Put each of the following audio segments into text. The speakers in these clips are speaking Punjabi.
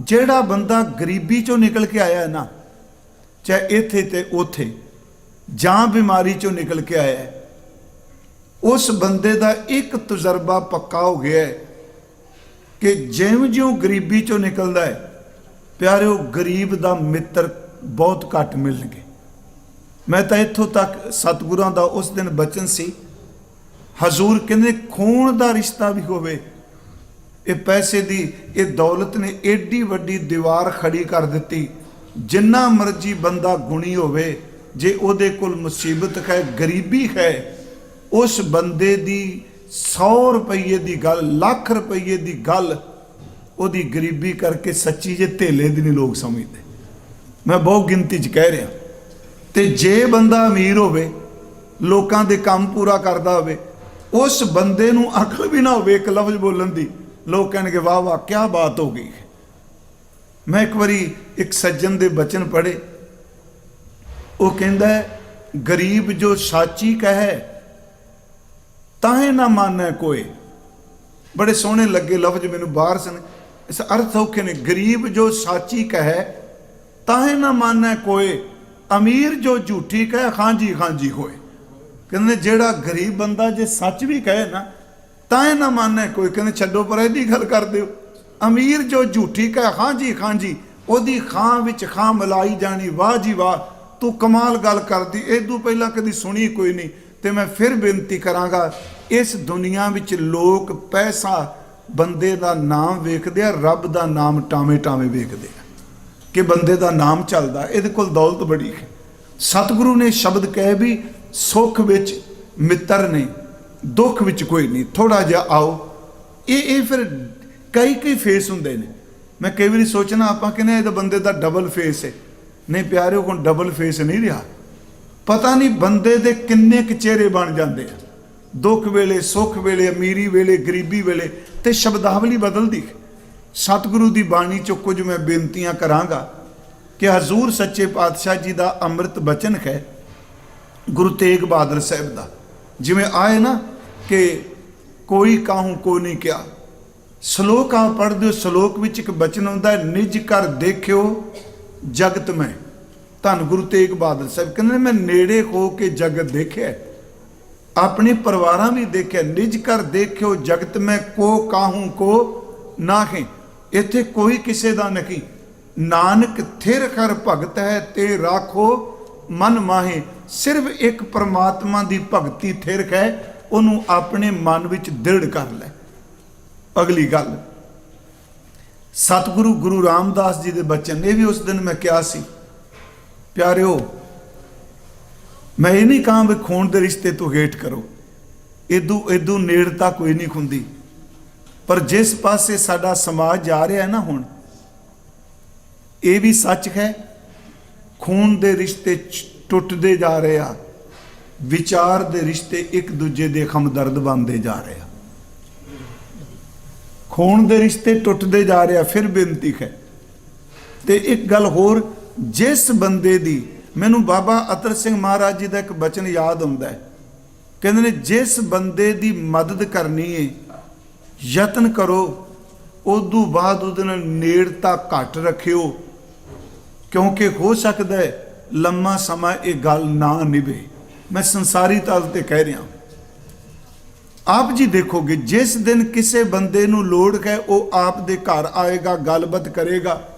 ਜਿਹੜਾ ਬੰਦਾ ਗਰੀਬੀ ਚੋਂ ਨਿਕਲ ਕੇ ਆਇਆ ਹੈ ਨਾ, ਚਾਹੇ ਇੱਥੇ ਤੇ ਉੱਥੇ, ਜਾਂ ਬਿਮਾਰੀ ਚੋਂ ਨਿਕਲ ਕੇ ਆਇਆ ਹੈ, ਉਸ ਬੰਦੇ ਦਾ ਇੱਕ ਤਜਰਬਾ ਪੱਕਾ ਹੋ ਗਿਆ ਹੈ ਕਿ ਜਿਉਂ-ਜਿਉਂ ਗਰੀਬੀ ਚੋਂ ਨਿਕਲਦਾ ਹੈ, ਪਿਆਰਿਓ, ਗਰੀਬ ਦਾ ਮਿੱਤਰ ਬਹੁਤ ਘੱਟ ਮਿਲਣਗੇ। ਮੈਂ ਤਾਂ ਇੱਥੋਂ ਤੱਕ ਸਤਿਗੁਰਾਂ ਦਾ ਉਸ ਦਿਨ ਬਚਨ ਸੀ, ਹਜ਼ੂਰ ਕਹਿੰਦੇ ਖੂਨ ਦਾ ਰਿਸ਼ਤਾ ਵੀ ਹੋਵੇ ਇਹ ਪੈਸੇ ਦੀ, ਇਹ ਦੌਲਤ ਨੇ ਏਡੀ ਵੱਡੀ ਦੀਵਾਰ ਖੜੀ ਕਰ ਦਿੱਤੀ। ਜਿੰਨਾ ਮਰਜ਼ੀ ਬੰਦਾ ਗੁਣੀ ਹੋਵੇ, ਜੇ ਉਹਦੇ ਕੋਲ ਮੁਸੀਬਤ ਹੈ, ਗਰੀਬੀ ਹੈ, ਉਸ ਬੰਦੇ ਦੀ 100 ਰੁਪਏ ਦੀ ਗੱਲ, ਲੱਖ ਰੁਪਏ ਦੀ ਗੱਲ, ਉਹਦੀ ਗਰੀਬੀ ਕਰਕੇ ਸੱਚੀ ਜੇ ਧੇਲੇ ਦੀ ਨਹੀਂ ਲੋਕ ਸਮਝਦੇ। ਮੈਂ ਬਹੁਤ ਗਿਣਤੀ 'ਚ ਕਹਿ ਰਿਹਾ। ਤੇ ਜੇ ਬੰਦਾ ਅਮੀਰ ਹੋਵੇ, ਲੋਕਾਂ ਦੇ ਕੰਮ ਪੂਰਾ ਕਰਦਾ ਹੋਵੇ, ਉਸ ਬੰਦੇ ਨੂੰ ਅਕਲ ਵੀ ਨਾ ਹੋਵੇ ਇੱਕ ਲਫ਼ਜ਼ ਬੋਲਣ ਦੀ। ਲੋਕ ਕਹਿਣਗੇ ਵਾਹ ਵਾਹ ਕੀ ਬਾਤ ਹੋ ਗਈ। ਮੈਂ ਇੱਕ ਵਾਰੀ ਇੱਕ ਸੱਜਣ ਦੇ ਬਚਨ ਪੜ੍ਹੇ। ਉਹ ਕਹਿੰਦਾ, ਗਰੀਬ ਜੋ ਸਾਚੀ ਕਹੇ, ਤਾਹੇ ਨਾ ਮਾਨੈ ਕੋਏ। ਬੜੇ ਸੋਹਣੇ ਲੱਗੇ ਲਫ਼ਜ਼ ਮੈਨੂੰ ਬਾਹਰ ਸਨ। ਇਸ ਅਰਥ ਔਖੇ ਨੇ, ਗਰੀਬ ਜੋ ਸਾਚੀ ਕਹੇ, ਤਾਹੇ ਨਾ ਮਾਨੈ ਕੋਏ। ਅਮੀਰ ਜੋ ਝੂਠੀ ਕਹੇ ਖਾਂਜੀ ਖਾਂਜੀ ਹੋਏ। ਕਹਿੰਦੇ, ਜਿਹੜਾ ਗਰੀਬ ਬੰਦਾ ਜੇ ਸੱਚ ਵੀ ਕਹੇ ਨਾ ਤਾਂ ਇਹ ਨਾ ਮੰਨੇ, ਕੋਈ ਕਹਿੰਦੇ ਛੱਡੋ ਪਰ ਇਹਦੀ ਗੱਲ ਕਰ ਦਿਓ। ਅਮੀਰ ਜੋ ਝੂਠੀ ਕਹਿ, ਹਾਂ ਜੀ ਹਾਂਜੀ ਹਾਂਜੀ ਉਹਦੀ ਖਾਂ ਵਿੱਚ ਖਾਂ ਮਲਾਈ ਜਾਣੀ, ਵਾਹ ਜੀ ਵਾਹ, ਤੂੰ ਕਮਾਲ ਗੱਲ ਕਰਦੀ ਇਦੋਂ ਪਹਿਲਾਂ ਕਦੀ ਸੁਣੀ ਕੋਈ ਨਹੀਂ, ਤੇ ਮੈਂ ਫਿਰ ਬੇਨਤੀ ਕਰਾਂਗਾ, ਇਸ ਦੁਨੀਆ ਵਿੱਚ ਲੋਕ ਪੈਸਾ ਬੰਦੇ ਦਾ ਨਾਮ ਵੇਖਦੇ ਆ, ਰੱਬ ਦਾ ਨਾਮ ਟਾਵੇਂ ਟਾਵੇਂ ਵੇਖਦੇ ਆ। ਕਿ ਬੰਦੇ ਦਾ ਨਾਮ ਚੱਲਦਾ, ਇਹਦੇ ਕੋਲ ਦੌਲਤ ਬੜੀ ਹੈ। ਸਤਿਗੁਰੂ ਨੇ ਸ਼ਬਦ ਕਹੇ ਵੀ, ਸੁੱਖ ਵਿੱਚ ਮਿੱਤਰ ਨੇ। ਦੁੱਖ ਵਿੱਚ ਕੋਈ ਨਹੀਂ ਥੋੜਾ ਜਿਹਾ ਆਓ। ਇਹ ਇਹ ਫਿਰ ਕਈ ਕਈ ਫੇਸ ਹੁੰਦੇ ਨੇ। ਮੈਂ ਕਈ ਵਾਰੀ ਸੋਚਣਾ, ਆਪਾਂ ਕਹਿੰਦੇ ਇਹ ਤਾਂ ਬੰਦੇ ਦਾ ਡਬਲ ਫੇਸ ਹੈ ਨਹੀਂ ਪਿਆਰਿਓ ਕੋਲ ਡਬਲ ਫੇਸ ਨਹੀਂ ਰਿਹਾ। ਪਤਾ ਨਹੀਂ ਬੰਦੇ ਦੇ ਕਿੰਨੇ ਕੁ ਚਿਹਰੇ ਬਣ ਜਾਂਦੇ ਆ। ਦੁੱਖ ਵੇਲੇ, ਸੁੱਖ ਵੇਲੇ, ਅਮੀਰੀ ਵੇਲੇ, ਗਰੀਬੀ ਵੇਲੇ ਤੇ ਸ਼ਬਦਾਵਲੀ ਬਦਲਦੀ। ਸਤਿਗੁਰੂ ਦੀ ਬਾਣੀ ਚੋਂ ਕੁਝ ਮੈਂ ਬੇਨਤੀਆਂ ਕਰਾਂਗਾ ਕਿ ਹਜ਼ੂਰ ਸੱਚੇ ਪਾਤਸ਼ਾਹ ਜੀ ਦਾ ਅੰਮ੍ਰਿਤ ਬਚਨ ਹੈ ਗੁਰੂ ਤੇਗ ਬਹਾਦਰ ਸਾਹਿਬ ਦਾ। ਜਿਵੇਂ ਆਏ ਨਾ ਕਿ ਕੋਈ ਕਾਹੂ ਕੋ ਨਹੀਂ ਕਿਹਾ। ਸ਼ਲੋਕ ਆ ਪੜ੍ਹਦੇ ਹੋ ਸ਼ਲੋਕ ਵਿੱਚ ਇੱਕ ਬਚਨ ਆਉਂਦਾ ਹੈ, ਨਿਜ ਕਰ ਦੇਖਿਓ ਜਗਤ ਮੈਂ। ਧੰਨ ਗੁਰੂ ਤੇਗ ਬਹਾਦਰ ਸਾਹਿਬ ਕਹਿੰਦੇ ਨੇ, ਮੈਂ ਨੇੜੇ ਹੋ ਕੇ ਜਗਤ ਦੇਖਿਆ ਆਪਣੇ ਪਰਿਵਾਰਾਂ ਵੀ ਦੇਖਿਆ ਨਿਜ ਕਰ ਦੇਖਿਓ ਜਗਤ ਮੈਂ ਕੋ ਕਾਹੂ ਕੋ ਨਾਹੇ। ਇੱਥੇ ਕੋਈ ਕਿਸੇ ਦਾ ਨਹੀਂ। ਨਾਨਕ ਥਿਰ ਕਰ ਭਗਤ ਹੈ ਤੇ ਰਾਖੋ ਮਨ ਮਾਹੇ। ਸਿਰਫ ਇੱਕ ਪਰਮਾਤਮਾ ਦੀ ਭਗਤੀ ਥਿਰ ਹੈ ਉਹਨੂੰ ਆਪਣੇ ਮਨ ਵਿੱਚ ਦ੍ਰਿੜ ਕਰ ਲੈ। ਅਗਲੀ ਗੱਲ। ਸਤਿਗੁਰੂ ਗੁਰੂ ਰਾਮਦਾਸ ਜੀ ਦੇ ਬਚਨ, ਇਹ ਵੀ ਉਸ ਦਿਨ ਮੈਂ ਕਿਹਾ ਸੀ। ਪਿਆਰਿਓ, ਮੈਂ ਇਹ ਨਹੀਂ ਕਹਾਂ ਵੀ ਖੂਨ ਦੇ ਰਿਸ਼ਤੇ ਤੋਂ ਹੇਠ ਕਰੋ। ਇਦੂ ਇਦੂ ਨੇੜਤਾ ਕੋਈ ਨਹੀਂ ਹੁੰਦੀ ਪਰ ਜਿਸ ਪਾਸੇ ਸਾਡਾ ਸਮਾਜ ਜਾ ਰਿਹਾ ਹੈ ਨਾ ਹੁਣ, ਇਹ ਵੀ ਸੱਚ ਹੈ। ਖੂਨ ਦੇ ਰਿਸ਼ਤੇ ਟੁੱਟਦੇ ਜਾ ਰਹੇ ਆ। ਵਿਚਾਰ ਦੇ ਰਿਸ਼ਤੇ ਇੱਕ ਦੂਜੇ ਦੇ ਹਮਦਰਦ ਬਣਦੇ ਜਾ ਰਹੇ ਆ। ਖੂਨ ਦੇ ਰਿਸ਼ਤੇ ਟੁੱਟਦੇ ਜਾ ਰਹੇ ਆ, ਫਿਰ ਬੇਨਤੀ ਹੈ। ਤੇ ਇੱਕ ਗੱਲ ਹੋਰ, ਜਿਸ ਬੰਦੇ ਦੀ, ਮੈਨੂੰ ਬਾਬਾ ਅਤਰ ਸਿੰਘ ਮਹਾਰਾਜ ਜੀ ਦਾ ਇੱਕ ਬਚਨ ਯਾਦ ਆਉਂਦਾ ਹੈ। ਕਹਿੰਦੇ ਨੇ, ਜਿਸ ਬੰਦੇ ਦੀ ਮਦਦ ਕਰਨੀ ਹੈ ਯਤਨ ਕਰੋ ਉਦੋਂ ਬਾਅਦ ਉਹਦੇ ਨਾਲ ਨੇੜਤਾ ਘੱਟ ਰੱਖਿਓ, ਕਿਉਂਕਿ ਹੋ ਸਕਦਾ ਹੈ ਲੰਮਾ ਸਮਾਂ ਇਹ ਗੱਲ ਨਾ ਨਿਭੇ। ਮੈਂ ਸੰਸਾਰੀ ਤਲ ਤੇ ਕਹਿ ਰਿਹਾ। ਆਪ ਜੀ ਦੇਖੋਗੇ, ਜਿਸ ਦਿਨ ਕਿਸੇ ਬੰਦੇ ਨੂੰ ਲੋੜ ਹੈ, ਉਹ ਆਪ ਦੇ ਘਰ ਆਏਗਾ, ਗੱਲਬਾਤ ਕਰੇਗਾ,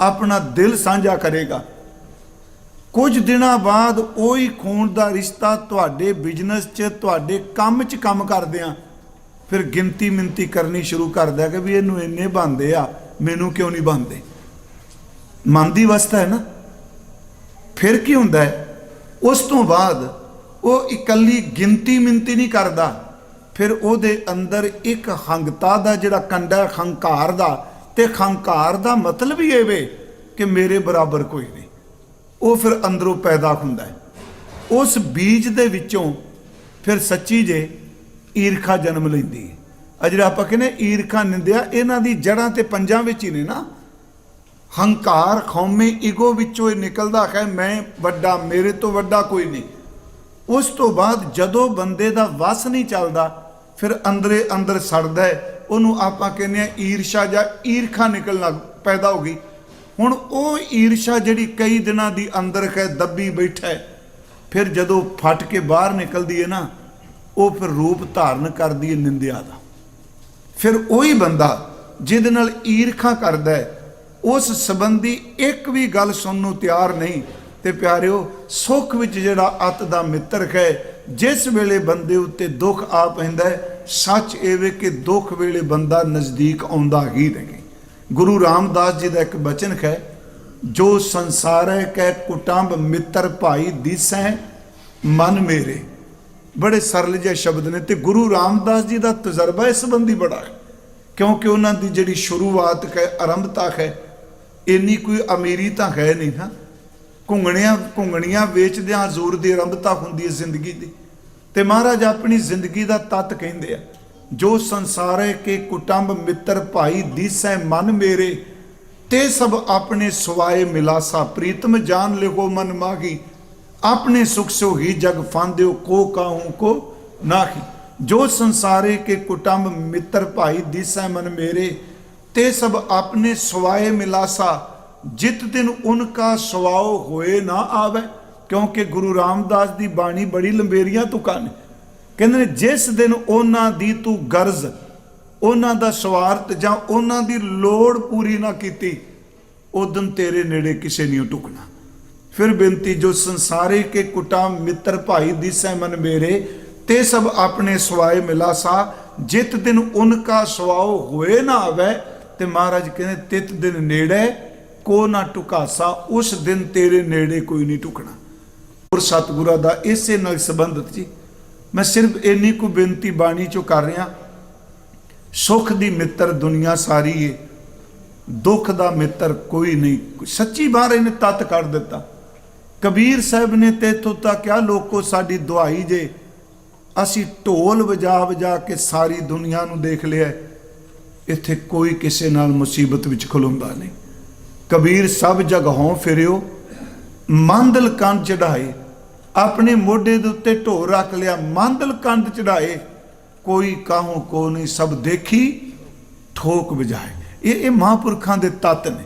ਆਪਣਾ ਦਿਲ ਸਾਂਝਾ ਕਰੇਗਾ। ਕੁਝ ਦਿਨਾਂ ਬਾਅਦ ਉਹੀ ਖੂਨ ਦਾ ਰਿਸ਼ਤਾ ਤੁਹਾਡੇ ਬਿਜ਼ਨਸ 'ਚ, ਤੁਹਾਡੇ ਕੰਮ 'ਚ ਕੰਮ ਕਰਦਿਆਂ ਫਿਰ ਗਿਣਤੀ ਮਿੰਤੀ ਕਰਨੀ ਸ਼ੁਰੂ ਕਰਦਾ ਕਿ ਵੀ ਇਹਨੂੰ ਇੰਨੇ ਬੰਦੇ ਆ, ਮੈਨੂੰ ਕਿਉਂ ਨਹੀਂ ਬੰਦੇ ਮਨ ਦੀ ਅਵਸਥਾ ਹੈ ਨਾ? ਫਿਰ ਕੀ ਹੁੰਦਾ ਹੈ? ਉਸ ਤੋਂ ਬਾਅਦ ਉਹ ਇਕੱਲੀ ਗਿਣਤੀ ਮਿੰਤੀ ਨਹੀਂ ਕਰਦਾ। ਫਿਰ ਉਹਦੇ ਅੰਦਰ ਇੱਕ ਹੰਗਤਾ ਦਾ ਜਿਹੜਾ ਕੰਡਾ ਹੰਕਾਰ ਦਾ, ਤੇ ਹੰਕਾਰ ਦਾ ਮਤਲਬ ਹੀ ਇਹ ਵੇ ਕਿ ਮੇਰੇ ਬਰਾਬਰ ਕੋਈ ਨਹੀਂ। ਉਹ ਫਿਰ ਅੰਦਰੋਂ ਪੈਦਾ ਹੁੰਦਾ ਹੈ। ਉਸ ਬੀਜ ਦੇ ਵਿੱਚੋਂ ਫਿਰ ਸੱਚੀ ਜੇ ਈਰਖਾ ਜਨਮ ਲੈਂਦੀ ਹੈ। ਆ ਆਪਾਂ ਕਹਿੰਦੇ ਈਰਖਾ ਨਿੰਦਿਆ, ਇਹਨਾਂ ਦੀ ਜੜਾਂ ਤੇ ਪੰਜਾਂ ਵਿੱਚ ਹੀ ਨੇ ਨਾ। ਹੰਕਾਰ ਖੌਮੇ ਈਗੋ ਵਿੱਚੋਂ ਇਹ ਨਿਕਲਦਾ ਹੈ ਮੈਂ ਵੱਡਾ, ਮੇਰੇ ਤੋਂ ਵੱਡਾ ਕੋਈ ਨਹੀਂ। ਉਸ ਤੋਂ ਬਾਅਦ ਜਦੋਂ ਬੰਦੇ ਦਾ ਵਸ ਨਹੀਂ ਚੱਲਦਾ, ਫਿਰ ਅੰਦਰੇ ਅੰਦਰ ਸੜਦਾ ਹੈ। ਉਹਨੂੰ ਆਪਾਂ ਕਹਿੰਦੇ ਆ ਈਰਸ਼ਾ ਜਾਂ ਈਰਖਾ ਨਿਕਲਣਾ ਪੈਦਾ ਹੋ ਗਈ। ਹੁਣ ਉਹ ਈਰਸ਼ਾ ਜਿਹੜੀ ਕਈ ਦਿਨਾਂ ਦੀ ਅੰਦਰ ਹੈ ਦੱਬੀ ਬੈਠਾ ਹੈ, ਫਿਰ ਜਦੋਂ ਫਟ ਕੇ ਬਾਹਰ ਨਿਕਲਦੀ ਹੈ ਨਾ, ਉਹ ਫਿਰ ਰੂਪ ਧਾਰਨ ਕਰਦੀ ਹੈ ਨਿੰਦਿਆ ਦਾ। ਫਿਰ ਉਹੀ ਬੰਦਾ ਜਿਹਦੇ ਨਾਲ ਈਰਖਾ ਕਰਦਾ ਹੈ, ਉਸ ਸੰਬੰਧੀ ਇੱਕ ਵੀ ਗੱਲ ਸੁਣਨ ਨੂੰ ਤਿਆਰ ਨਹੀਂ ਤੇ ਪਿਆਰਿਓ, ਸੁੱਖ ਵਿੱਚ ਜਿਹੜਾ ਅਤ ਦਾ ਮਿੱਤਰ ਹੈ, ਜਿਸ ਵੇਲੇ ਬੰਦੇ ਉੱਤੇ ਦੁੱਖ ਆ ਪੈਂਦਾ ਹੈ, ਸੱਚ ਇਹ ਕਿ ਦੁੱਖ ਵੇਲੇ ਬੰਦਾ ਨਜ਼ਦੀਕ ਆਉਂਦਾ ਹੀ ਨਹੀਂ। ਗੁਰੂ ਰਾਮਦਾਸ ਜੀ ਦਾ ਇੱਕ ਬਚਨ ਹੈ, ਜੋ ਸੰਸਾਰੈ ਕੈ ਕੁਟੰਬ ਮਿੱਤਰ ਭਾਈ ਦਿਸੈ, ਮਨ ਮੇਰੇ। ਬੜੇ ਸਰਲ ਜਿਹੇ ਸ਼ਬਦ ਨੇ ਤੇ ਗੁਰੂ ਰਾਮਦਾਸ ਜੀ ਦਾ ਤਜਰਬਾ ਇਸ ਸੰਬੰਧੀ ਬੜਾ ਹੈ, ਕਿਉਂਕਿ ਉਹਨਾਂ ਦੀ ਜਿਹੜੀ ਸ਼ੁਰੂਆਤ ਹੈ, ਆਰੰਭਤਾ ਹੈ, ਇੰਨੀ ਕੋਈ ਅਮੀਰੀ ਤਾਂ ਹੈ ਨਹੀਂ ਨਾ। ਘੁੰਗਣੀਆਂ ਘੁੰਗਣੀਆਂ ਵੇਚਦਿਆਂ ਹਜ਼ੂਰ ਦੀ ਆਰੰਭਤਾ ਹੁੰਦੀ ਹੈ ਜ਼ਿੰਦਗੀ ਦੀ। ਤੇ ਮਹਾਰਾਜ ਆਪਣੀ ਜ਼ਿੰਦਗੀ ਦਾ ਤਤ ਕਹਿੰਦੇ ਆ, ਜੋ ਸੰਸਾਰੇ ਕੇ ਕੁਟੰਬ ਮਿੱਤਰ ਭਾਈ ਦੀਸੈ ਮਨ ਮੇਰੇ, ਤੇ ਸਭ ਆਪਣੇ ਸਵਾਏ ਮਿਲਾਸਾ ਪ੍ਰੀਤਮ ਜਾਨ ਲਿਖੋ ਮਨ ਮਾਗੀ ਆਪਣੇ ਸੁਖ ਸੋ ਹੀ ਜਗ ਫਾਂਦਿਓ ਕੋ ਕਾਹੂ ਕੋ ਨਾਹੀ। ਜੋ ਸੰਸਾਰੇ ਕੇ ਕੁਟੰਬ ਮਿੱਤਰ ਭਾਈ ਦੀਸੈ ਮਨ ਮੇਰੇ, ਤੇ ਸਭ ਆਪਣੇ ਸਵਾਏ ਮਿਲਾਸਾ ਜਿਤ ਦਿਨ ਉਨਕਾ ਸਵਾਓ ਹੋਏ ਨਾ ਆਵੇ, ਕਿਉਂਕਿ ਗੁਰੂ ਰਾਮਦਾਸ ਦੀ ਬਾਣੀ ਬੜੀ ਲੰਬੇਰੀਆਂ ਤੁਕਾਂ ਨੇ ਕਹਿੰਦੇ ਨੇ, ਜਿਸ ਦਿਨ ਉਹਨਾਂ ਦੀ ਤੂੰ ਗਰਜ਼, ਉਹਨਾਂ ਦਾ ਸਵਾਰਥ ਜਾਂ ਉਹਨਾਂ ਦੀ ਲੋੜ ਪੂਰੀ ਨਾ ਕੀਤੀ ਉਦੋਂ ਤੇਰੇ ਨੇੜੇ ਕਿਸੇ ਨਹੀਂ ਟੁਕਣਾ ਫਿਰ ਬੇਨਤੀ, ਜੋ ਸੰਸਾਰੇ ਕੇ ਕੁਟਾ ਮਿੱਤਰ ਭਾਈ ਦਿਸੈ ਮਨ ਮੇਰੇ, ਤੇ ਸਭ ਆਪਣੇ ਸਵਾਏ ਮਿਲਾਸਾ, ਜਿਤ ਦਿਨ ਉਨਕਾ ਸਵਾਓ ਹੋਏ ਨਾ ਆਵੇ, ਤੇ ਮਹਾਰਾਜ ਕਹਿੰਦੇ, ਤਿਤ ਦਿਨ ਨੇੜੇ ਕੋ ਨਾ ਟੁਕਾਸਾ ਉਸ ਦਿਨ ਤੇਰੇ ਨੇੜੇ ਕੋਈ ਨਹੀਂ ਟੁਕਣਾ। ਔਰ ਸਤਿਗੁਰਾਂ ਦਾ ਇਸੇ ਨਾਲ ਸੰਬੰਧਿਤ ਜੀ। ਮੈਂ ਸਿਰਫ ਇੰਨੀ ਕੁ ਬੇਨਤੀ ਬਾਣੀ ਚੋਂ ਕਰ ਰਿਹਾ। ਸੁਖ ਦੀ ਮਿੱਤਰ ਦੁਨੀਆ ਸਾਰੀ ਏ। ਦੁੱਖ ਦਾ ਮਿੱਤਰ ਕੋਈ ਨਹੀਂ। ਸੱਚੀ ਬਾਤ ਇਹਨੇ ਤਤ ਕਰ ਦਿੱਤਾ। ਕਬੀਰ ਸਾਹਿਬ ਨੇ ਤੇਥੋਂ ਤਾਂ ਕਿਹਾ, ਲੋਕੋ, ਸਾਡੀ ਦੁਆਈ ਜੇ। ਅਸੀਂ ਢੋਲ ਵਜਾ ਵਜਾ ਕੇ ਸਾਰੀ ਦੁਨੀਆ ਨੂੰ ਦੇਖ ਲਿਆ। ਇੱਥੇ ਕੋਈ ਕਿਸੇ ਨਾਲ ਮੁਸੀਬਤ ਵਿੱਚ ਖਲੋਂਦਾ ਨਹੀਂ। ਕਬੀਰ ਸਭ ਜਗਹੋਂ ਫਿਰਿਓ, ਮੰਦਲ ਕੰਨ ਚੜਾਏ ਆਪਣੇ ਮੋਢੇ ਦੇ ਉੱਤੇ ਢੋ ਰੱਖ ਲਿਆ, ਮੰਦਲ ਕੰਨ ਚੜਾਏ ਕੋਈ ਕਾਹੂ ਕੋ ਨਹੀਂ ਸਭ ਦੇਖੀ, ਠੋਕ ਵਜਾਏ ਇਹ ਇਹ ਮਹਾਂਪੁਰਖਾਂ ਦੇ ਤਤ ਨੇ।